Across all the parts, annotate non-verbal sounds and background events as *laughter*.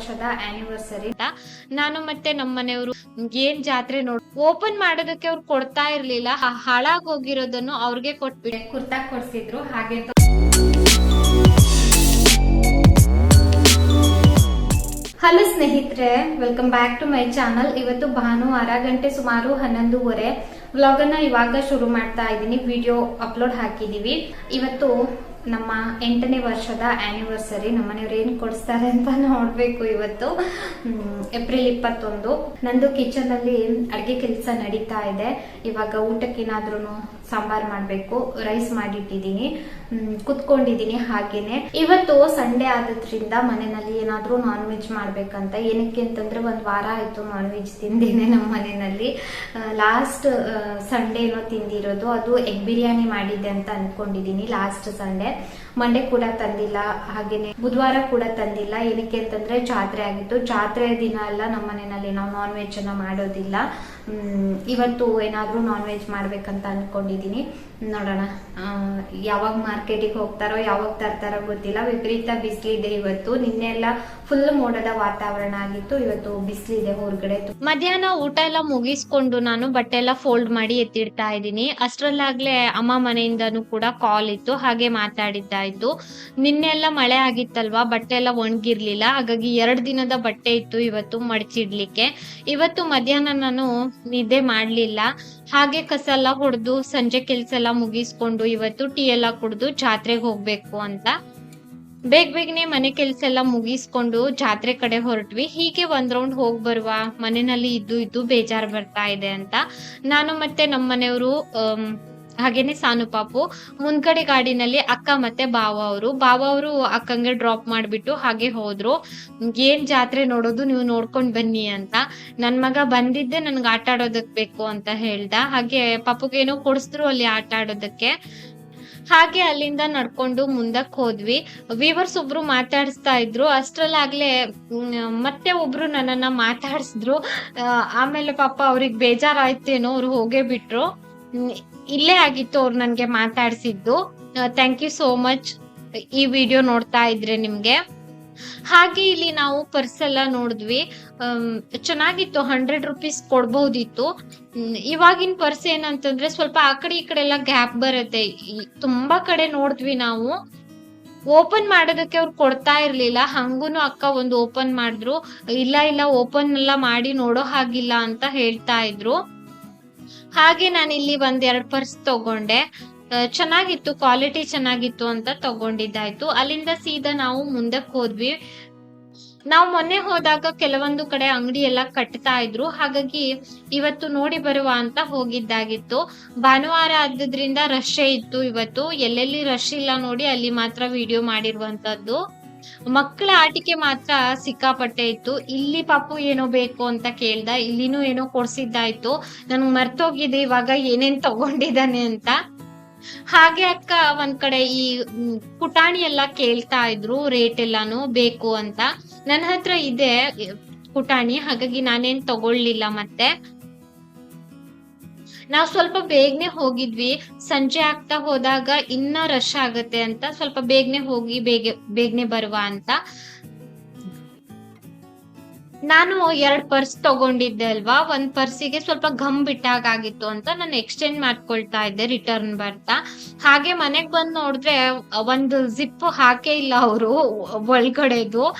ವರ್ಷದ ಆನಿವರ್ಸರಿ ನಾನು ಮತ್ತೆ ನಮ್ಮ ಮನೆಯವರು ಏನ್ ಜಾತ್ರೆ ನೋಡ್ ಓಪನ್ ಮಾಡೋದಕ್ಕೆ ಅವ್ರು ಕೊಡ್ತಾ ಇರ್ಲಿಲ್ಲ. ಹಾಳಾಗ್ ಹೋಗಿರೋದನ್ನು ಅವ್ರಿಗೆ ಕೊಟ್ಬಿಟ್ಟೆ. ಕುರ್ತಾ ಕೊಡ್ಸಿದ್ರು, ಹಾಗೆ ಹಲೋ ಸ್ನೇಹಿತರೆ welcome back to my channel ಇವತ್ತು ಭಾನುವಾರ ಗಂಟೆ ಸುಮಾರು ಹನ್ನೊಂದೂವರೆ. ವ್ಲಾಗ್ ಅನ್ನ ಇವಾಗ ಶುರು ಮಾಡ್ತಾ ಇದ್ದೀನಿ. ವಿಡಿಯೋ ಅಪ್ಲೋಡ್ ಹಾಕಿದೀವಿ. ಇವತ್ತು ನಮ್ಮ ಎಂಟನೇ ವರ್ಷದ ಆನಿವರ್ಸರಿ ನಮ್ಮನೆಯವ್ರು ಏನ್ ಕೊಡಿಸ್ತಾರೆ ಅಂತ ನೋಡ್ಬೇಕು ಇವತ್ತು. ಏಪ್ರಿಲ್ ಇಪ್ಪತ್ತೊಂದು. ನಂದು ಕಿಚನ್ ಅಲ್ಲಿ ಅಡ್ಗೆ ಕೆಲಸ ನಡೀತಾ ಇದೆ. ಇವಾಗ ಊಟಕ್ಕೇನಾದ್ರೂ ಸಾಂಬಾರ್ ಮಾಡ್ಬೇಕು ರೈಸ್ ಮಾಡಿಟ್ಟಿದ್ದೀನಿ ಕುತ್ಕೊಂಡಿದ್ದೀನಿ ಹಾಗೇನೆ. ಇವತ್ತು ಸಂಡೇ ಆದ್ರಿಂದ ಮನೆಯಲ್ಲಿ ಏನಾದ್ರೂ ನಾನ್ ವೆಜ್ ಮಾಡ್ಬೇಕಂತ, ಏನಕ್ಕೆ ಅಂತಂದ್ರೆ ಒಂದ್ ವಾರ ಆಯ್ತು ನಾನ್ ವೆಜ್ ತಿಂದೇನೆ ನಮ್ಮ ಮನೆಯಲ್ಲಿ. ಲಾಸ್ಟ್ ಸಂಡೇ ಏನೋ ತಿಂದಿರೋದು, ಅದು ಎಗ್ ಬಿರಿಯಾನಿ ಮಾಡಿದ್ದೆ ಅಂತ ಅನ್ಕೊಂಡಿದೀನಿ ಲಾಸ್ಟ್ ಸಂಡೇ ಮಂಡೇ ಕೂಡ ತಂದಿಲ್ಲ, ಹಾಗೇನೆ ಬುಧವಾರ ಕೂಡ ತಂದಿಲ್ಲ. ಏನಕ್ಕೆ ಅಂತಂದ್ರೆ ಜಾತ್ರೆ ಆಗಿತ್ತು. ಜಾತ್ರೆ ದಿನ ಎಲ್ಲ ನಮ್ಮ ಮನೆಯಲ್ಲಿ ನಾವು ನಾನ್ ವೆಜ್ ಅನ್ನ ಮಾಡೋದಿಲ್ಲ. ಇವತ್ತು ಏನಾದರೂ ನಾನ್ ವೆಜ್ ಮಾಡಬೇಕಂತ ಅಂದ್ಕೊಂಡಿದ್ದೀನಿ ನೋಡೋಣ ಯಾವಾಗ ಮಾರ್ಕೆಟಿಗೆ ಹೋಗ್ತಾರೋ, ಯಾವಾಗ ತರ್ತಾರೋ ಗೊತ್ತಿಲ್ಲ. ವಿಪರೀತ ಬಿಸಿಲಿದೆ ಇವತ್ತು. ನಿನ್ನೆ ಎಲ್ಲ ಫುಲ್ ಮೋಡದ ವಾತಾವರಣ ಆಗಿತ್ತು. ಇವತ್ತು ಬಿಸಿಲಿದೆ ಹೊರಗಡೆ. ಮಧ್ಯಾಹ್ನ ಊಟ ಎಲ್ಲ ಮುಗಿಸ್ಕೊಂಡು ನಾನು ಬಟ್ಟೆ ಎಲ್ಲ ಫೋಲ್ಡ್ ಮಾಡಿ ಎತ್ತಿಡ್ತಾ ಇದ್ದೀನಿ. ಅಷ್ಟರಲ್ಲಾಗ್ಲೇ ಅಮ್ಮ ಮನೆಯಿಂದನೂ ಕೂಡ ಕಾಲ್ ಇತ್ತು. ಹಾಗೆ ಮಾತಾಡಿದ್ದಾಯ್ತು ನಿನ್ನೆ ಎಲ್ಲ ಮಳೆ ಆಗಿತ್ತಲ್ವಾ? ಬಟ್ಟೆ ಎಲ್ಲ ಒಣಗಿರ್ಲಿಲ್ಲ. ಹಾಗಾಗಿ ಎರಡು ದಿನದ ಬಟ್ಟೆ ಇತ್ತು ಇವತ್ತು ಮಡಚಿಡ್ಲಿಕ್ಕೆ. ಇವತ್ತು ಮಧ್ಯಾಹ್ನ ನಾನು ನಿದ್ದೆ ಮಾಡ್ಲಿಲ್ಲ. ಹಾಗೆ ಕಸ ಎಲ್ಲ ಹೊಡೆದು ಸಂಜೆ ಕೆಲ್ಸ ಎಲ್ಲ ಮುಗಿಸ್ಕೊಂಡು ಇವತ್ತು ಟೀ ಎಲ್ಲ ಕುಡ್ದು ಜಾತ್ರೆಗೆ ಹೋಗ್ಬೇಕು ಅಂತ. ಬೇಗ ಬೇಗನೆ ಮನೆ ಕೆಲ್ಸ ಎಲ್ಲ ಮುಗಿಸ್ಕೊಂಡು ಜಾತ್ರೆ ಕಡೆ ಹೊರಟ್ವಿ. ಹೀಗೆ ಒಂದ್ ರೌಂಡ್ ಹೋಗ್ ಬರುವ ಮನೆಯಲ್ಲಿ ಇದ್ದು ಇದ್ದು ಬೇಜಾರ್ ಬರ್ತಾ ಇದೆ ಅಂತ. ನಾನು ಮತ್ತೆ ನಮ್ಮ ಮನೆಯವರು ಹಾಗೇನೆ ಸಾನು ಪಾಪು. ಮುಂದ್ಗಡೆ ಗಾಡಿನಲ್ಲಿ ಅಕ್ಕ ಮತ್ತೆ ಬಾವ ಅವರು. ಬಾವ ಅವರು ಅಕ್ಕಂಗೆ ಡ್ರಾಪ್ ಮಾಡ್ಬಿಟ್ಟು ಹಾಗೆ ಹೋದ್ರು. ಏನ್ ಜಾತ್ರೆ ನೋಡೋದು ನೀವು ನೋಡ್ಕೊಂಡ್ ಬನ್ನಿ ಅಂತ. ನನ್ ಮಗ ಬಂದಿದ್ದೆ ನನ್ಗೆ ಆಟ ಆಡೋದಕ್ ಬೇಕು ಅಂತ ಹೇಳ್ದ. ಹಾಗೆ ಪಾಪುಗೇನೋ ಕೊಡಿಸಿದ್ರು ಅಲ್ಲಿ ಆಟ ಆಡೋದಕ್ಕೆ. ಹಾಗೆ ಅಲ್ಲಿಂದ ನಡ್ಕೊಂಡು ಮುಂದಕ್ ಹೋದ್ವಿ. ವೀವರ್ಸ್ ಒಬ್ರು ಮಾತಾಡಿಸ್ತಾ ಇದ್ರು. ಅಷ್ಟ್ರಲ್ಲಾಗ್ಲೇ ಮತ್ತೆ ಒಬ್ರು ನನ್ನನ್ನ ಮಾತಾಡಿಸಿದ್ರು. ಆಮೇಲೆ ಪಾಪ ಅವ್ರಿಗೆ ಬೇಜಾರಾಯ್ತೇನೋ ಅವ್ರು ಹೋಗೇ ಬಿಟ್ರು. ಇಲ್ಲೇ ಆಗಿತ್ತು ಅವ್ರು ನನ್ಗೆ ಮಾತಾಡ್ಸಿದ್ದು. ಥ್ಯಾಂಕ್ ಯು ಸೋ ಮಚ್ ಈ ವಿಡಿಯೋ ನೋಡ್ತಾ ಇದ್ರೆ ನಿಮ್ಗೆ. ಹಾಗೆ ಇಲ್ಲಿ ನಾವು ಪರ್ಸ್ ಎಲ್ಲ ನೋಡಿದ್ವಿ. ಚೆನ್ನಾಗಿತ್ತು ಹಂಡ್ರೆಡ್ ರುಪೀಸ್ ಕೊಡ್ಬಹುದಿತ್ತು ಇವಾಗಿನ ಪರ್ಸ್ ಏನಂತಂದ್ರೆ ಸ್ವಲ್ಪ ಆ ಕಡೆ ಈ ಕಡೆ ಎಲ್ಲ ಗ್ಯಾಪ್ ಬರುತ್ತೆ. ತುಂಬಾ ಕಡೆ ನೋಡಿದ್ವಿ ನಾವು. ಓಪನ್ ಮಾಡೋದಕ್ಕೆ ಅವ್ರು ಕೊಡ್ತಾ ಇರ್ಲಿಲ್ಲ. ಹಂಗೂನು ಅಕ್ಕ ಒಂದು ಓಪನ್ ಮಾಡಿದ್ರು. ಇಲ್ಲ ಇಲ್ಲ ಓಪನ್ ಎಲ್ಲ ಮಾಡಿ ನೋಡೋ ಹಾಗಿಲ್ಲ ಅಂತ ಹೇಳ್ತಾ ಇದ್ರು. ಹಾಗೆ ನಾನು ಇಲ್ಲಿ ಒಂದ್ ಎರಡ್ ಪರ್ಸ್ ತಗೊಂಡೆ. ಚೆನ್ನಾಗಿತ್ತು ಕ್ವಾಲಿಟಿ ಚೆನ್ನಾಗಿತ್ತು ಅಂತ ತಗೊಂಡಿದ್ದಾಯ್ತು. ಅಲ್ಲಿಂದ ಸೀದಾ ನಾವು ಮುಂದಕ್ಕೆ ಹೋದ್ವಿ. ನಾವು ಮೊನ್ನೆ ಹೋದಾಗ ಕೆಲವೊಂದು ಕಡೆ ಅಂಗಡಿ ಎಲ್ಲ ಕಟ್ತಾ ಇದ್ರು. ಹಾಗಾಗಿ ಇವತ್ತು ನೋಡಿ ಬರುವ ಅಂತ ಹೋಗಿದ್ದಾಗಿತ್ತು. ಭಾನುವಾರ ಆದ್ರಿಂದ ರಶ್ ಇತ್ತು ಇವತ್ತು. ಎಲ್ಲೆಲ್ಲಿ ರಶ್ ಇಲ್ಲ ನೋಡಿ ಅಲ್ಲಿ ಮಾತ್ರ ವಿಡಿಯೋ ಮಾಡಿರುವಂತದ್ದು. ಮಕ್ಕಳ ಆಟಿಕೆ ಮಾತ್ರ ಸಿಕ್ಕಾಪಟ್ಟೆ ಇತ್ತು. ಇಲ್ಲಿ ಪಾಪು ಏನೋ ಬೇಕು ಅಂತ ಕೇಳ್ದ, ಇಲ್ಲಿನೂ ಏನೋ ಕೊಡ್ಸಿದ್ದಾಯ್ತು. ನನ್ಗೆ ಮರ್ತೋಗಿದೆ ಇವಾಗ ಏನೇನ್ ತಗೊಂಡಿದ್ದಾನೆ ಅಂತ. ಹಾಗೆ ಅಕ್ಕ ಒಂದ್ ಕಡೆ ಈ ಪುಟಾಣಿ ಎಲ್ಲ ಕೇಳ್ತಾ ಇದ್ರು ರೇಟ್ ಎಲ್ಲಾನು ಬೇಕು ಅಂತ. ನನ್ನ ಹತ್ರ ಇದೆ ಪುಟಾಣಿ, ಹಾಗಾಗಿ ನಾನೇನ್ ತಗೊಳ್ಲಿಲ್ಲ ಮತ್ತೆ. ನಾವ್ ಸ್ವಲ್ಪ ಬೇಗನೆ ಹೋಗಿದ್ವಿ. ಸಂಜೆ ಆಗ್ತಾ ಹೋದಾಗ ಇನ್ನ ರಶ್ ಆಗತ್ತೆ ಅಂತ ಸ್ವಲ್ಪ ಬೇಗನೆ ಹೋಗಿ ಬೇಗ, ಬೇಗನೆ ಬರುವ ಅಂತ. ನಾನು ಎರಡ್ ಪರ್ಸ್ ತಗೊಂಡಿದ್ದೆ ಅಲ್ವಾ? ಒಂದ್ ಪರ್ಸಿಗೆ ಸ್ವಲ್ಪ ಗಮ್ ಬಿಟ್ಟಾಗಿತ್ತು ಅಂತ ನಾನು ಎಕ್ಸ್ಚೇಂಜ್ ಮಾಡ್ಕೊಳ್ತಾ ಇದ್ದೆ ರಿಟರ್ನ್ ಬರ್ತಾ. ಹಾಗೆ ಮನೆಗ್ ಬಂದ್ ನೋಡಿದ್ರೆ, ಒಂದು ಜಿಪ್ ಹಾಕೇ ಇಲ್ಲ ಅವರು ಒಳಗಡೆದು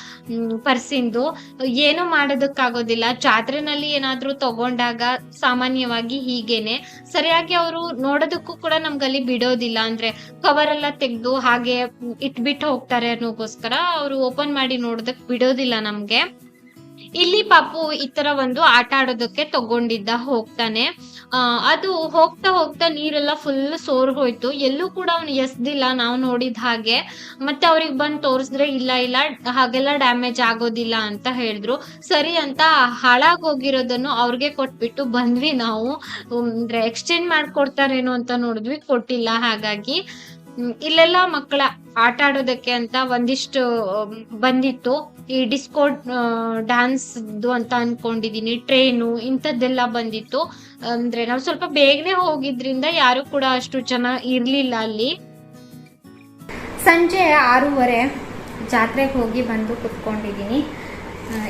ಪರ್ಸಿಂದು. ಏನು ಮಾಡೋದಕ್ಕಾಗೋದಿಲ್ಲ. ಜಾತ್ರೆನಲ್ಲಿ ಏನಾದ್ರೂ ತಗೊಂಡಾಗ ಸಾಮಾನ್ಯವಾಗಿ ಹೀಗೇನೆ. ಸರಿಯಾಗಿ ಅವರು ನೋಡೋದಕ್ಕೂ ಕೂಡ ನಮ್ಗಲ್ಲಿ ಬಿಡೋದಿಲ್ಲ. ಅಂದ್ರೆ ಕವರ್ ಎಲ್ಲ ತೆಗ್ದು ಹಾಗೆ ಇಟ್ಬಿಟ್ಟು ಹೋಗ್ತಾರೆ ಅನ್ನೋಗೋಸ್ಕರ ಅವರು ಓಪನ್ ಮಾಡಿ ನೋಡೋದಕ್ ಬಿಡೋದಿಲ್ಲ ನಮ್ಗೆ. ಇಲ್ಲಿ ಪಾಪು ಈ ತರ ಒಂದು ಆಟ ಆಡೋದಕ್ಕೆ ತಗೊಂಡಿದ್ದ, ಹೋಗ್ತಾನೆ. ಅದು ಹೋಗ್ತಾ ಹೋಗ್ತಾ ನೀರೆಲ್ಲ ಫುಲ್ ಸೋರ್ ಹೋಯ್ತು. ಎಲ್ಲೂ ಕೂಡ ಅವ್ನು ಎಸ್ದಿಲ್ಲ, ನಾವು ನೋಡಿದ ಹಾಗೆ. ಮತ್ತೆ ಅವ್ರಿಗೆ ಬಂದು ತೋರಿಸಿದ್ರೆ, ಇಲ್ಲ ಇಲ್ಲ, ಹಾಗೆಲ್ಲ ಡ್ಯಾಮೇಜ್ ಆಗೋದಿಲ್ಲ ಅಂತ ಹೇಳಿದ್ರು. ಸರಿ ಅಂತ ಹಾಳಾಗೋಗಿರೋದನ್ನು ಅವ್ರಿಗೆ ಕೊಟ್ಬಿಟ್ಟು ಬಂದ್ವಿ ನಾವು. ಅಂದ್ರೆ ಎಕ್ಸ್ಚೇಂಜ್ ಮಾಡ್ಕೊಡ್ತಾರೇನೋ ಅಂತ ನೋಡಿದ್ವಿ, ಕೊಟ್ಟಿಲ್ಲ ಹಾಗಾಗಿ. ಇಲ್ಲೆಲ್ಲ ಮಕ್ಕಳ ಆಟ ಆಡೋದಕ್ಕೆ ಅಂತ ಒಂದಿಷ್ಟು ಬಂದಿತ್ತು. ಈ ಡಿಸ್ಕೋ ಡ್ಯಾನ್ಸ್ ಅಂತ ಅನ್ಕೊಂಡಿದೀನಿ, ಟ್ರೈನು, ಇಂಥದ್ದೆಲ್ಲ ಬಂದಿತ್ತು. ಅಂದ್ರೆ ನಾವು ಸ್ವಲ್ಪ ಬೇಗನೆ ಹೋಗಿದ್ರಿಂದ ಯಾರು ಕೂಡ ಅಷ್ಟು ಜನ ಇರ್ಲಿಲ್ಲ ಅಲ್ಲಿ. ಸಂಜೆ ಆರೂವರೆ ಜಾತ್ರೆಗೆ ಹೋಗಿ ಬಂದು ಕುತ್ಕೊಂಡಿದ್ದೀನಿ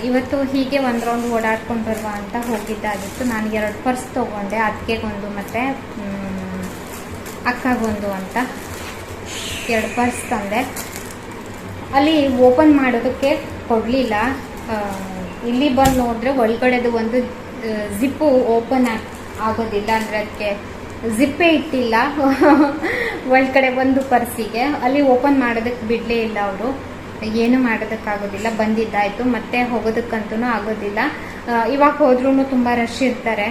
ಇವತ್ತು ಹೀಗೆ ಒಂದು ರೌಂಡ್ ಓಡಾಡ್ಕೊಂಡು ಬರುವ ಅಂತ ಹೋಗಿದ್ದಾಗಿತ್ತು. ನಾನು ಎರಡು ಪರ್ಸ್ ತೊಗೊಂಡೆ ಅದಕ್ಕೆಗೊಂದು ಮತ್ತು ಅಕ್ಕಗೊಂದು ಅಂತ. ಎರಡು ಪರ್ಸ್ ತಂದೆ ಅಲ್ಲಿ ಓಪನ್ ಮಾಡೋದಕ್ಕೆ ಕೊಡಲಿಲ್ಲ. ಇಲ್ಲಿ ಬಂದು ನೋಡಿದ್ರೆ ಒಳಗಡೆದು ಒಂದು ಜಿಪ್ಪು ಓಪನ್ ಆಗೋದಿಲ್ಲ ಅಂದರೆ ಅದಕ್ಕೆ ಜಿಪ್ಪೇ ಇಟ್ಟಿಲ್ಲ. *laughs* ಒಳಗಡೆ ಒಂದು ಪರ್ಸಿಗೆ. ಅಲ್ಲಿ ಓಪನ್ ಮಾಡೋದಕ್ಕೆ ಬಿಡಲೇ ಇಲ್ಲ ಅವರು. ಏನು ಮಾಡೋದಕ್ಕಾಗೋದಿಲ್ಲ. ಬಂದಿದ್ದಾಯಿತು. ಮತ್ತೆ ಹೋಗೋದಕ್ಕಂತೂ ಆಗೋದಿಲ್ಲ. ಇವಾಗ ಹೋದ್ರೂ ತುಂಬ ರಶ್ ಇರ್ತಾರೆ.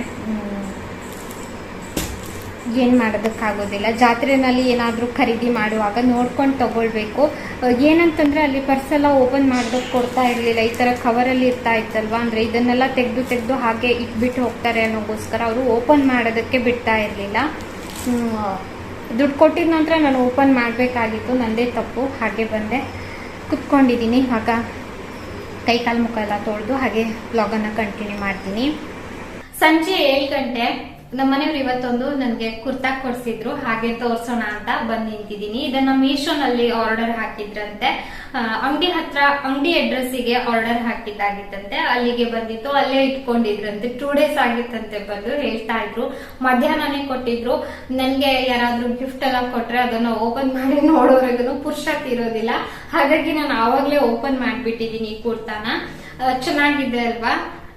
ಏನು ಮಾಡೋದಕ್ಕಾಗೋದಿಲ್ಲ. ಜಾತ್ರೆನಲ್ಲಿ ಏನಾದರೂ ಖರೀದಿ ಮಾಡುವಾಗ ನೋಡ್ಕೊಂಡು ತಗೊಳ್ಬೇಕು. ಏನಂತಂದರೆ ಅಲ್ಲಿ ಪರ್ಸೆಲ್ಲ ಓಪನ್ ಮಾಡೋದಕ್ಕೆ ಕೊಡ್ತಾ ಇರಲಿಲ್ಲ. ಈ ಥರ ಕವರಲ್ಲಿ ಇರ್ತಾ ಇತ್ತಲ್ವಾ? ಅಂದರೆ ಇದನ್ನೆಲ್ಲ ತೆಗೆದು ತೆಗೆದು ಹಾಗೆ ಇಟ್ಬಿಟ್ಟು ಹೋಗ್ತಾರೆ ಅನ್ನೋಗೋಸ್ಕರ ಅವರು ಓಪನ್ ಮಾಡೋದಕ್ಕೆ ಬಿಡ್ತಾ ಇರಲಿಲ್ಲ. ದುಡ್ಡು ಕೊಟ್ಟಿದ ನಂತರ ನಾನು ಓಪನ್ ಮಾಡಬೇಕಾಗಿತ್ತು. ನಂದೇ ತಪ್ಪು. ಹಾಗೆ ಬಂದೆ. ಕುತ್ಕೊಂಡಿದ್ದೀನಿ. ಇವಾಗ ಕೈ ಕಾಲು ಮುಖ ಎಲ್ಲ ತೊಳೆದು ಹಾಗೆ ಬ್ಲಾಗನ್ನು ಕಂಟಿನ್ಯೂ ಮಾಡ್ತೀನಿ. ಸಂಜೆ ಏಳು ಗಂಟೆ. ನಮ್ಮ ಮನೆಯವ್ರು ಇವತ್ತೊಂದು ನನಗೆ ಕುರ್ತಾ ಕೊಡ್ಸಿದ್ರು, ಹಾಗೆ ತೋರ್ಸೋಣ ಅಂತ ಬಂದ್ ನಿಂತಿದ್ದೀನಿ. ಇದನ್ನ ಮೀಶೋನಲ್ಲಿ ಆರ್ಡರ್ ಹಾಕಿದ್ರಂತೆ. ಅಂಗಡಿ ಹತ್ರ, ಅಂಗಡಿ ಅಡ್ರೆಸ್ಸಿಗೆ ಆರ್ಡರ್ ಹಾಕಿದ್ದಾಗಿತ್ತಂತೆ. ಅಲ್ಲಿಗೆ ಬಂದಿತ್ತು, ಅಲ್ಲೇ ಇಟ್ಕೊಂಡಿದ್ರಂತೆ. ಟೂ ಡೇಸ್ ಆಗಿತ್ತಂತೆ ಬಂದು ಹೇಳ್ತಾ ಇದ್ರು. ಮಧ್ಯಾಹ್ನನೇ ಕೊಟ್ಟಿದ್ರು. ನನ್ಗೆ ಯಾರಾದ್ರೂ ಗಿಫ್ಟ್ ಎಲ್ಲ ಕೊಟ್ರೆ ಅದನ್ನ ಓಪನ್ ಮಾಡಿ ನೋಡೋರಿಗೂ ಪುರುಷತ್ ಇರೋದಿಲ್ಲ. ಹಾಗಾಗಿ ನಾನು ಆವಾಗ್ಲೇ ಓಪನ್ ಮಾಡ್ಬಿಟ್ಟಿದೀನಿ ಈ ಕುರ್ತಾನ. ಚೆನ್ನಾಗಿದೆ ಅಲ್ವಾ?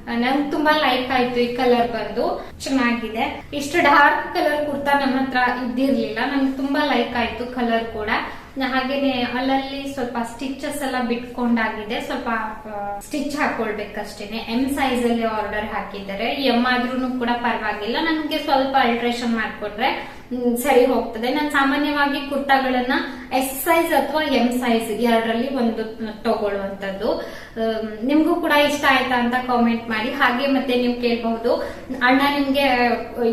ನಂಗೆ ತುಂಬಾ ಲೈಕ್ ಆಯ್ತು ಈ ಕಲರ್ ಬಂದು. ಚೆನ್ನಾಗಿದೆ. ಇಷ್ಟು ಡಾರ್ಕ್ ಕಲರ್ ಕುರ್ತಾ ನನ್ನ ಹತ್ರ ಇದ್ದಿರ್ಲಿಲ್ಲ. ನಂಗೆ ತುಂಬಾ ಲೈಕ್ ಆಯ್ತು ಕಲರ್ ಕೂಡ. ಹಾಗೇನೆ ಅಲ್ಲಲ್ಲಿ ಸ್ವಲ್ಪ ಸ್ಟಿಚಸ್ ಎಲ್ಲ ಬಿಟ್ಕೊಂಡಾಗಿದೆ. ಸ್ವಲ್ಪ ಸ್ಟಿಚ್ ಹಾಕೊಳ್ಬೇಕಷ್ಟೇನೆ. ಎಂ ಸೈಜ್ ಅಲ್ಲಿ ಆರ್ಡರ್ ಹಾಕಿದ್ದಾರೆ. ಎಂ ಆದ್ರೂ ಕೂಡ ಪರವಾಗಿಲ್ಲ. ನನ್ಗೆ ಸ್ವಲ್ಪ ಅಲ್ಟ್ರೇಷನ್ ಮಾಡ್ಕೊಟ್ರೆ ಮ್, ಸರಿ ಹೋಗ್ತದೆ. ನಾನು ಸಾಮಾನ್ಯವಾಗಿ ಕುರ್ತಾಗಳನ್ನ ಎಸ್ ಸೈಜ್ ಅಥವಾ ಎಂ ಸೈಜ್ ಎರಡರಲ್ಲಿ ಒಂದು ತಗೊಳ್ಳುವಂತದ್ದು ನಿಮ್ಗೂ ಕೂಡ ಇಷ್ಟ ಆಯ್ತಾ ಅಂತ ಕಾಮೆಂಟ್ ಮಾಡಿ. ಹಾಗೆ ಮತ್ತೆ ನೀವು ಕೇಳಬಹುದು. ಅಣ್ಣ ನಿಮ್ಗೆ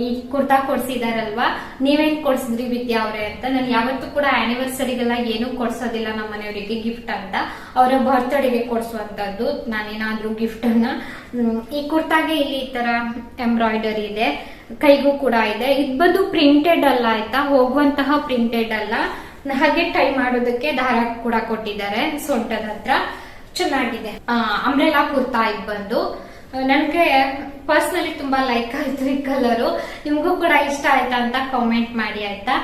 ಈ ಕುರ್ತಾ ಕೊಡ್ಸಿದಾರಲ್ವಾ? ನೀವೇನ್ ಕೊಡ್ಸಿದ್ರಿ ವಿದ್ಯಾ ಅವ್ರೆ ಅಂತ. ನಾನು ಯಾವತ್ತೂ ಕೂಡ ಆನಿವರ್ಸರಿಗೆಲ್ಲ ಏನು ಕೊಡ್ಸೋದಿಲ್ಲ ನಮ್ಮ ಮನೆಯವರಿಗೆ ಗಿಫ್ಟ್ ಅಂತ. ಅವರ ಬರ್ತ್ಡೇಗೆ ಕೊಡ್ಸುವಂತದ್ದು ನಾನೇನಾದ್ರೂ ಗಿಫ್ಟ್ ಅನ್ನ ಈ ಕುರ್ತಾಗೆ ಇಲ್ಲಿ ಈ ತರ ಎಂಬ್ರಾಯ್ಡರಿ ಇದೆ. ಕೈಗೂ ಕೂಡ ಇದೆ. ಇದು ಬಂದು ಪ್ರಿಂಟೆಡ್ ಅಲ್ಲ ಆಯ್ತಾ? ಹೋಗುವಂತಹ ಪ್ರಿಂಟೆಡ್ ಅಲ್ಲ. ಹಾಗೆ ಟೈ ಮಾಡೋದಕ್ಕೆ ದಾರ ಕೂಡ ಕೊಟ್ಟಿದ್ದಾರೆ ಸೊಂಟದ ಹತ್ರ. ಚೆನ್ನಾಗಿದೆ. ಅಂಬ್ರೆಲಾ ಕುರ್ತಾ ಇದು ಬಂದು. ನನಗೆ ಪರ್ಸ್ನಲಿ ತುಂಬಾ ಲೈಕ್ ಆಯ್ತು ಈ ಕಲರು ನಿಮ್ಗೂ ಕೂಡ ಇಷ್ಟ ಆಯ್ತಾ ಅಂತ ಕಾಮೆಂಟ್ ಮಾಡಿ ಆಯ್ತಾ?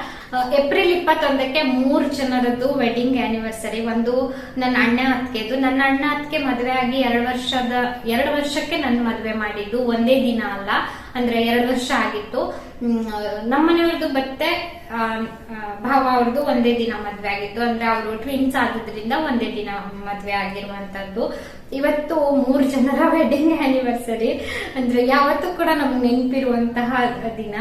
ಏಪ್ರಿಲ್ ಇಪ್ಪತ್ತೊಂದಕ್ಕೆ ಮೂರು ಜನರದ್ದು ವೆಡ್ಡಿಂಗ್ ಆನಿವರ್ಸರಿ ಒಂದು ನನ್ನ ಅಣ್ಣ ಅತ್ತಿಗೆದು. ನನ್ನ ಅಣ್ಣ ಅತ್ತಿಗೆ ಮದುವೆ ಆಗಿ ಎರಡು ವರ್ಷದ, ಎರಡು ವರ್ಷಕ್ಕೆ ನನ್ನ ಮದುವೆ ಮಾಡಿದ್ದು ಒಂದೇ ದಿನ ಅಲ್ಲ. ಅಂದ್ರೆ ಎರಡು ವರ್ಷ ಆಗಿತ್ತು. ನಮ್ಮ ಮನೆಯವ್ರದ್ದು ಮತ್ತೆ ಭಾವ ಅವ್ರದ್ದು ಒಂದೇ ದಿನ ಮದ್ವೆ ಆಗಿತ್ತು. ಅಂದ್ರೆ ಅವರು ಟ್ವಿನ್ಸ್ ಆದ್ರಿಂದ ಒಂದೇ ದಿನ ಮದ್ವೆ ಆಗಿರುವಂತದ್ದು. ಇವತ್ತು ಮೂರು ಜನರ ವೆಡ್ಡಿಂಗ್ ಆನಿವರ್ಸರಿ ಅಂದ್ರೆ ಯಾವತ್ತೂ ಕೂಡ ನಮ್ಗೆ ನೆನಪಿರುವಂತಹ ದಿನ.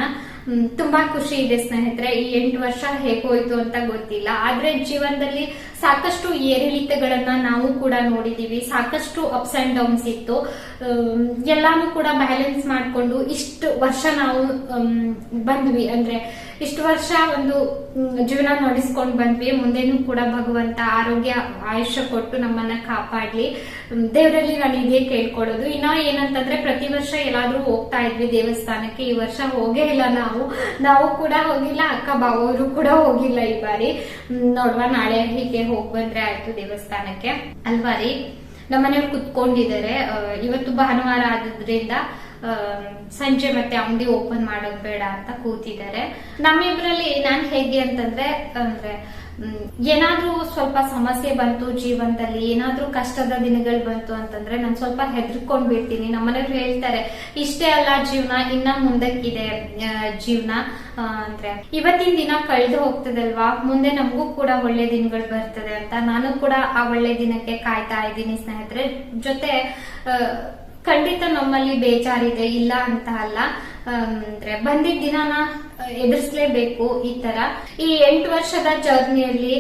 ತುಂಬಾ ಖುಷಿ ಇದೆ ಸ್ನೇಹಿತರೆ. ಈ ಎಂಟು ವರ್ಷ ಹೇಗೋಯ್ತು ಅಂತ ಗೊತ್ತಿಲ್ಲ. ಆದ್ರೆ ಜೀವನದಲ್ಲಿ ಸಾಕಷ್ಟು ಏರಿಳಿತಗಳನ್ನ ನಾವು ಕೂಡ ನೋಡಿದೀವಿ. ಸಾಕಷ್ಟು ಅಪ್ಸ್ ಅಂಡ್ ಡೌನ್ಸ್ ಇತ್ತು. ಎಲ್ಲಾನು ಕೂಡ ಬ್ಯಾಲೆನ್ಸ್ ಮಾಡಿಕೊಂಡು ಇಷ್ಟು ವರ್ಷ ನಾವು ಬಂದ್ವಿ. ಅಂದ್ರೆ ಇಷ್ಟು ವರ್ಷ ಒಂದು ಜೀವನ ನಡೆಸ್ಕೊಂಡು ಬಂದ್ವಿ. ಮುಂದೆನೂ ಕೂಡ ಭಗವಂತ ಆರೋಗ್ಯ, ಆಯುಷ್ಯ ಕೊಟ್ಟು ನಮ್ಮನ್ನ ಕಾಪಾಡ್ಲಿ. ದೇವರಲ್ಲಿ ನಾನು ಇದೇ ಕೇಳ್ಕೊಳ್ಳೋದು. ಇನ್ನ ಏನಂತಂದ್ರೆ ಪ್ರತಿ ವರ್ಷ ಎಲ್ಲಾದ್ರೂ ಹೋಗ್ತಾ ಇದ್ವಿ ದೇವಸ್ಥಾನಕ್ಕೆ. ಈ ವರ್ಷ ಹೋಗೇ ಇಲ್ಲ ನಾವು. ನಾವು ಕೂಡ ಹೋಗಿಲ್ಲ, ಅಕ್ಕ ಬಾವರು ಕೂಡ ಹೋಗಿಲ್ಲ ಈ ಬಾರಿ. ನೋಡುವ ನಾಳೆ ಹೀಗೆ ಹೋಗ್ ಬಂದ್ರೆ ಆಯ್ತು ದೇವಸ್ಥಾನಕ್ಕೆ. ಅಲ್ವಾ ರೀ? ನಮ್ಮನೆಯವ್ರು ಕುತ್ಕೊಂಡಿದ್ದಾರೆ. ಇವತ್ತು ಭಾನುವಾರ ಆದ್ರಿಂದ ಸಂಜೆ ಮತ್ತೆ ಅಂಗಡಿ ಓಪನ್ ಮಾಡೋದು ಬೇಡ ಅಂತ ಕೂತಿದ್ದಾರೆ. ನಮ್ಮಿಬ್ರಲ್ಲಿ ನಾನ್ ಹೇಗೆ ಅಂತಂದ್ರೆ, ಅಂದ್ರೆ ಏನಾದ್ರೂ ಸ್ವಲ್ಪ ಸಮಸ್ಯೆ ಬಂತು ಜೀವನದಲ್ಲಿ, ಏನಾದ್ರೂ ಕಷ್ಟದ ದಿನಗಳು ಬಂತು ಅಂತಂದ್ರೆ ನಾನು ಸ್ವಲ್ಪ ಹೆದರ್ಕೊಂಡ್ ಬಿಡ್ತೀನಿ ನಮ್ಮನೆಯವ್ರು ಹೇಳ್ತಾರೆ, ಇಷ್ಟೇ ಅಲ್ಲ ಜೀವನ, ಇನ್ನ ಮುಂದಕ್ಕಿದೆ ಜೀವನ. ಅಂದ್ರೆ, ಇವತ್ತಿನ ದಿನ ಕಳೆದು ಹೋಗ್ತದಲ್ವಾ? ಮುಂದೆ ನಮಗೂ ಕೂಡ ಒಳ್ಳೆ ದಿನಗಳು ಬರ್ತದೆ ಅಂತ. ನಾನು ಕೂಡ ಆ ಒಳ್ಳೆ ದಿನಕ್ಕೆ ಕಾಯ್ತಾ ಇದ್ದೀನಿ ಸ್ನೇಹಿತರೆ. ಜೊತೆ ಖಂಡಿತ ನಮ್ಮಲ್ಲಿ ಬೇಜಾರಿದೆ, ಇಲ್ಲ ಅಂತ ಅಲ್ಲ. ಅಂದ್ರೆ ಬಂದಿದ್ದ ದಿನಾನ ಎದುರಿಸ್ಲೇಬೇಕು ಈ ತರ. ಈ ಎಂಟು ವರ್ಷದ ಜರ್ನಿಯಲ್ಲಿ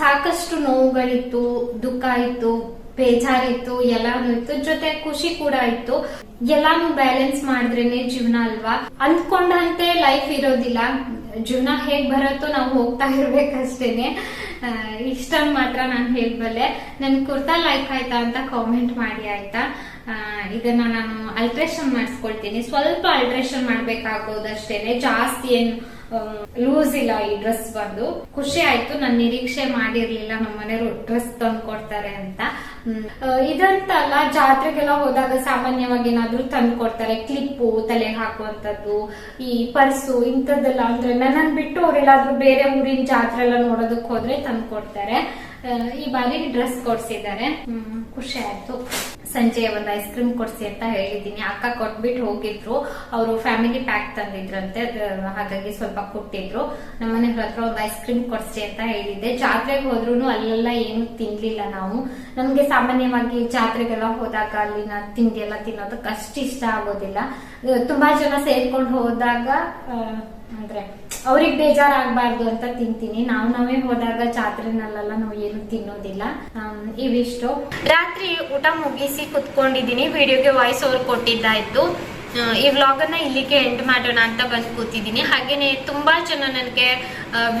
ಸಾಕಷ್ಟು ನೋವುಗಳಿತ್ತು, ದುಃಖ ಇತ್ತು, ಬೇಜಾರಿತ್ತು, ಎಲ್ಲಾನು ಇತ್ತು. ಜೊತೆ ಖುಷಿ ಕೂಡ ಇತ್ತು. ಎಲ್ಲಾನು ಬ್ಯಾಲೆನ್ಸ್ ಮಾಡಿದ್ರೇನೆ ಜೀವನ ಅಲ್ವಾ? ಅಂದ್ಕೊಂಡಂತೆ ಲೈಫ್ ಇರೋದಿಲ್ಲ. ಜೀವನ ಹೇಗ್ ಬರುತ್ತೋ ನಾವು ಹೋಗ್ತಾ ಇರ್ಬೇಕಷ್ಟೇನೆ. ಇಷ್ಟೊಂದು ಮಾತ್ರ ನಾನು ಹೇಳ್ಬಲ್ಲೆ. ನನ್ ಕುರ್ತಾ ಲೈಕ್ ಆಯ್ತಾ ಅಂತ ಕಾಮೆಂಟ್ ಮಾಡಿ, ಆಯ್ತಾ? ಇದನ್ನ ನಾನು ಅಲ್ಟ್ರೇಷನ್ ಮಾಡಿಸ್ಕೊಳ್ತೀನಿ. ಸ್ವಲ್ಪ ಅಲ್ಟ್ರೇಷನ್ ಮಾಡ್ಬೇಕಾಗೋದಷ್ಟೇನೆ. ಜಾಸ್ತಿ ಏನು ಲೂಸ್ ಇಲ್ಲ ಈ ಡ್ರೆಸ್ ಬಂದು. ಖುಷಿ ಆಯ್ತು, ನಾನು ನಿರೀಕ್ಷೆ ಮಾಡಿರ್ಲಿಲ್ಲ. ನಮ್ಮ ಮನೆಯವರು ಡ್ರೆಸ್ ತಂದು ಕೊಡ್ತಾರೆ ಅಂತ. ಇದಂತಲ್ಲ, ಜಾತ್ರೆಗೆಲ್ಲ ಹೋದಾಗ ಸಾಮಾನ್ಯವಾಗಿ ಏನಾದ್ರೂ ತಂದು ಕೊಡ್ತಾರೆ. ಕ್ಲಿಪ್ಪು ತಲೆಗೆ ಹಾಕುವಂತದ್ದು ಈ ಪರ್ಸು ಇಂಥದ್ದೆಲ್ಲ ಅಂದ್ರೆ ನನ್ನನ್ ಬಿಟ್ಟು ಅವರೆಲ್ಲಾದ್ರೂ ಬೇರೆ ಊರಿನ ಜಾತ್ರೆ ಎಲ್ಲ ನೋಡೋದಕ್ಕೆ ಹೋದ್ರೆ ತಂದು ಕೊಡ್ತಾರೆ. ಈ ಬಾರಿ ಡ್ರೆಸ್ ಕೊಡ್ಸಿದ್ದಾರೆ. ಖುಷಿ ಆಯ್ತು. ಸಂಜೆ ಒಂದು ಐಸ್ ಕ್ರೀಮ್ ಕೊಡ್ಸಿ ಅಂತ ಹೇಳಿದೀನಿ ಅಕ್ಕ ಕೊಟ್ಬಿಟ್ಟು ಹೋಗಿದ್ರು. ಅವರು ಫ್ಯಾಮಿಲಿ ಪ್ಯಾಕ್ ತಂದಿದ್ರಂತೆ. ಹಾಗಾಗಿ ಸ್ವಲ್ಪ ಕೊಟ್ಟಿದ್ರು. ನಮ್ಮನೆ ಹತ್ರ ಒಂದು ಐಸ್ ಕ್ರೀಮ್ ಕೊಡ್ಸಿ ಅಂತ ಹೇಳಿದ್ದೆ. ಜಾತ್ರೆಗೆ ಹೋದ್ರು ಅಲ್ಲೆಲ್ಲ ಏನು ತಿನ್ಲಿಲ್ಲ ನಾವು. ನಮ್ಗೆ ಸಾಮಾನ್ಯವಾಗಿ ಜಾತ್ರೆಗೆಲ್ಲ ಹೋದಾಗ ಅಲ್ಲಿನ ತಿಂಡಿ ಎಲ್ಲ ತಿನ್ನೋದಕ್ಕೆ ಅಷ್ಟು ಇಷ್ಟ ಆಗೋದಿಲ್ಲ. ತುಂಬಾ ಜನ ಸೇರ್ಕೊಂಡು ಹೋದಾಗ ಅಂದ್ರೆ ಅವ್ರಿಗೆ ಬೇಜಾರಾಗಬಾರ್ದು ಅಂತ ತಿಂತೀನಿ. ನಾವು ನಾವೇ ಹೋದಾಗ ಜಾತ್ರೆನಲ್ಲೆಲ್ಲ ನಾವು ಏನು ತಿನ್ನೋದಿಲ್ಲ. ಇವಿಷ್ಟು. ರಾತ್ರಿ ಊಟ ಮುಗಿಸಿ ಕುತ್ಕೊಂಡಿದ್ದೀನಿ. ವಿಡಿಯೋಗೆ ವಾಯ್ಸ್ ಓವರ್ ಕೊಟ್ಟಿದ್ದಾಯ್ತು. ಈ ವ್ಲಾಗ್ ಅನ್ನ ಇಲ್ಲಿಗೆ ಎಂಡ್ ಮಾಡೋಣ ಅಂತ ಬಂದು ಕೂತಿದ್ದೀನಿ ಹಾಗೇನೆ ತುಂಬಾ ಜನ ನನಗೆ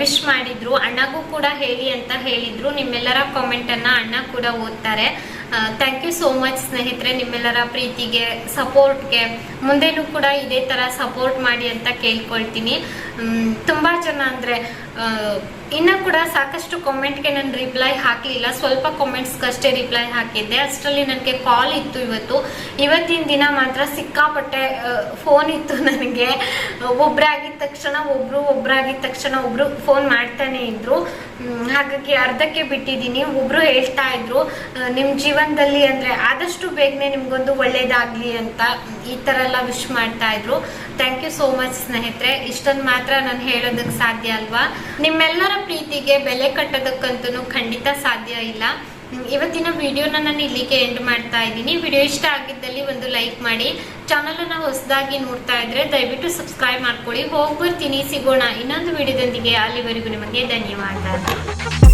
ವಿಶ್ ಮಾಡಿದ್ರು. ಅಣ್ಣಗೂ ಕೂಡ ಹೇಳಿ ಅಂತ ಹೇಳಿದ್ರು. ನಿಮ್ಮೆಲ್ಲರ ಕಾಮೆಂಟ್ ಅನ್ನ ಅಣ್ಣ ಕೂಡ ಓದ್ತಾರೆ. ಥ್ಯಾಂಕ್ ಯು ಸೋ ಮಚ್ ಸ್ನೇಹಿತರೆ ನಿಮ್ಮೆಲ್ಲರ ಪ್ರೀತಿಗೆ ಸಪೋರ್ಟ್ಗೆ ಮುಂದೆನೂ ಕೂಡ ಇದೇ ಥರ ಸಪೋರ್ಟ್ ಮಾಡಿ ಅಂತ ಕೇಳ್ಕೊಳ್ತೀನಿ. ತುಂಬ ಜನ ಅಂದರೆ ಇನ್ನೂ ಕೂಡ ಸಾಕಷ್ಟು ಕಾಮೆಂಟ್ಗೆ ನಾನು ರಿಪ್ಲೈ ಹಾಕಲಿಲ್ಲ. ಸ್ವಲ್ಪ ಕಾಮೆಂಟ್ಸ್ಗಷ್ಟೇ ರಿಪ್ಲೈ ಹಾಕಿದ್ದೆ. ಅಷ್ಟರಲ್ಲಿ ನನಗೆ ಕಾಲ್ ಇತ್ತು ಇವತ್ತು. ಇವತ್ತಿನ ದಿನ ಮಾತ್ರ ಸಿಕ್ಕಾಪಟ್ಟೆ ಫೋನ್ ಇತ್ತು ನನಗೆ. ಒಬ್ಬರಾಗಿದ್ದ ತಕ್ಷಣ ಒಬ್ಬರು ಒಬ್ಬರಾಗಿದ್ದ ತಕ್ಷಣ ಒಬ್ಬರು ಫೋನ್ ಮಾಡ್ತಾನೆ ಇದ್ರು. ಮ್, ಹಾಗಾಗಿ ಅರ್ಧಕ್ಕೆ ಬಿಟ್ಟಿದ್ದೀನಿ. ಒಬ್ರು ಹೇಳ್ತಾ ಇದ್ರು ನಿಮ್ ಜೀವನದಲ್ಲಿ ಅಂದ್ರೆ ಆದಷ್ಟು ಬೇಗನೆ ನಿಮ್ಗೊಂದು ಒಳ್ಳೇದಾಗ್ಲಿ ಅಂತ ಈ ತರ ಎಲ್ಲ ವಿಶ್ ಮಾಡ್ತಾ ಇದ್ರು. ಥ್ಯಾಂಕ್ ಯು ಸೋ ಮಚ್ ಸ್ನೇಹಿತರೆ. ಇಷ್ಟೊಂದು ಮಾತ್ರ ನಾನು ಹೇಳೋದಕ್ಕೆ ಸಾಧ್ಯ ಅಲ್ವಾ? ನಿಮ್ಮೆಲ್ಲರ ಪ್ರೀತಿಗೆ ಬೆಲೆ ಕಟ್ಟೋದಕ್ಕಂತೂ ಖಂಡಿತ ಸಾಧ್ಯ ಇಲ್ಲ. ಇವತ್ತಿನ ವಿಡಿಯೋನ ನಾನು ಇಲ್ಲಿಗೆ ಎಂಡ್ ಮಾಡ್ತಾ ಇದ್ದೀನಿ. ವಿಡಿಯೋ ಇಷ್ಟ ಆಗಿದ್ದಲ್ಲಿ ಒಂದು ಲೈಕ್ ಮಾಡಿ. ಚಾನಲ್ ಅನ್ನ ಹೊಸದಾಗಿ ನೋಡ್ತಾ ಇದ್ರೆ ದಯವಿಟ್ಟು ಸಬ್ಸ್ಕ್ರೈಬ್ ಮಾಡ್ಕೊಳ್ಳಿ. ಹೋಗ್ಬರ್ತೀನಿ. ಸಿಗೋಣ ಇನ್ನೊಂದು ವಿಡಿಯೋದೊಂದಿಗೆ ಅಲ್ಲಿವರೆಗೂ ನಿಮಗೆ ಧನ್ಯವಾದ.